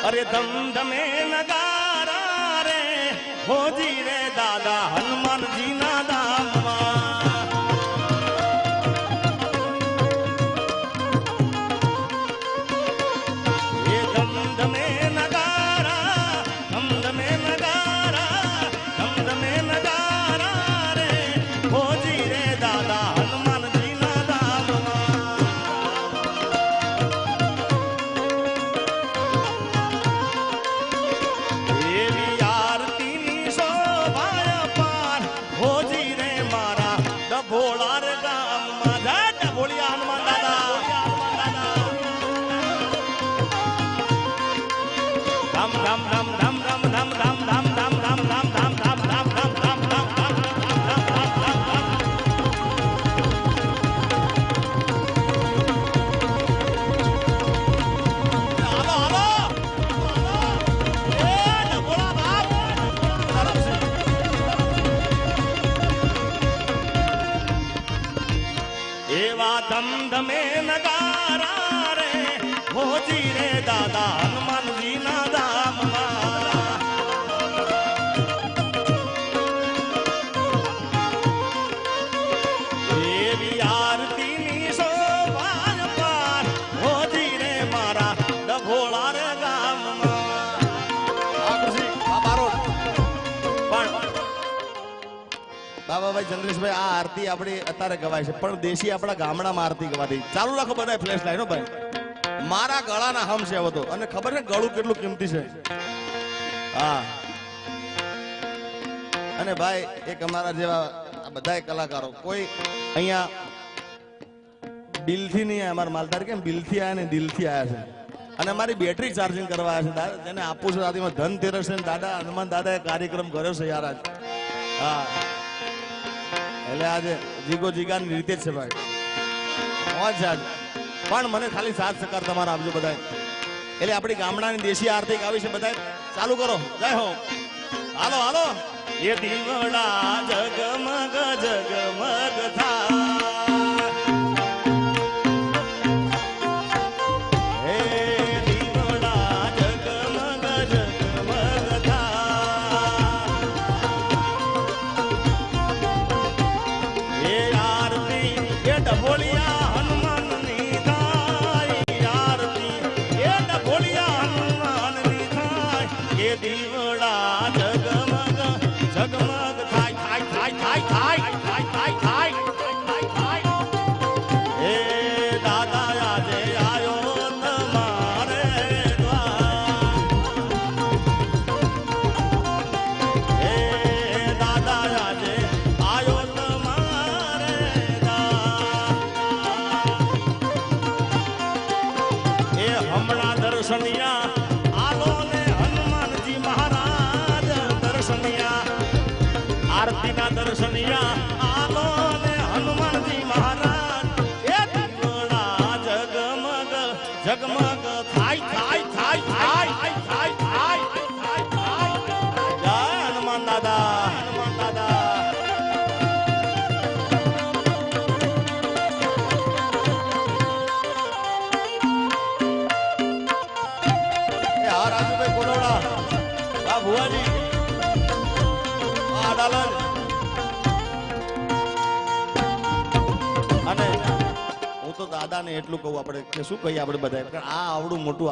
અરે ધમ ધમે નગારા રે હોજી રે દાદા હનુમાનજી ભોળા રે રામ માધા ડભોળિયા હનુમાન દાદા? રામ રામ दमदमे नगा બાબાભાઈ ચંદ્રેશભાઈ આ આરતી આપણી અત્યારે ગવાય છે, પણ દેશી આપણા ગામડામાં આરતી ગવાતી. ચાલુ રાખો બધા ફ્લેશ લાઈનો ભાઈ. મારા ગળાના હમ છે બધો અને ખબર છે ગળું કેટલું કિંમતી છે? હા. અને ભાઈ, એક અમારા જેવા બધા કલાકારો, કોઈ અહીંયા દિલથી નહીં અમારા માલધાર કેમ દિલથી આયા ને દિલથી આયા છે. અને અમારી બેટરી ચાર્જિંગ કરવા આવ્યા છે જેને આપું છું, દાદીમાં ધનતેરસ દાદા, હનુમાન દાદાએ કાર્યક્રમ કર્યો છે યાર આજ. હા. એટલે આજે જીગો જીગાની રીતે જ છે ભાઈ. મોજ છે આજ. પણ મને ખાલી સાથ સહકાર તમારા આપજો બધા એટલે આપણી ગામડાની દેશી આર્થિક આવી છે બધા ચાલુ કરો. જય હો. હાલો હાલો. એ દીવડા જગમગ જગમગ जय देव દર્શનિયા આલો ને હનુમાનજી મહારાજ. એ દીવડા જગમગ જગમગ થાય થાય થાય થાય થાય થાય થાય થાય જય હનુમાન દાદા હનુમાન દાદા. રાજુભાઈ કોલોડા આ ભુવાજી, આ અડાલજ દાદાને એટલું કહું આપણે કે શું કહીએ આપણે બધા આ આવડું મોટું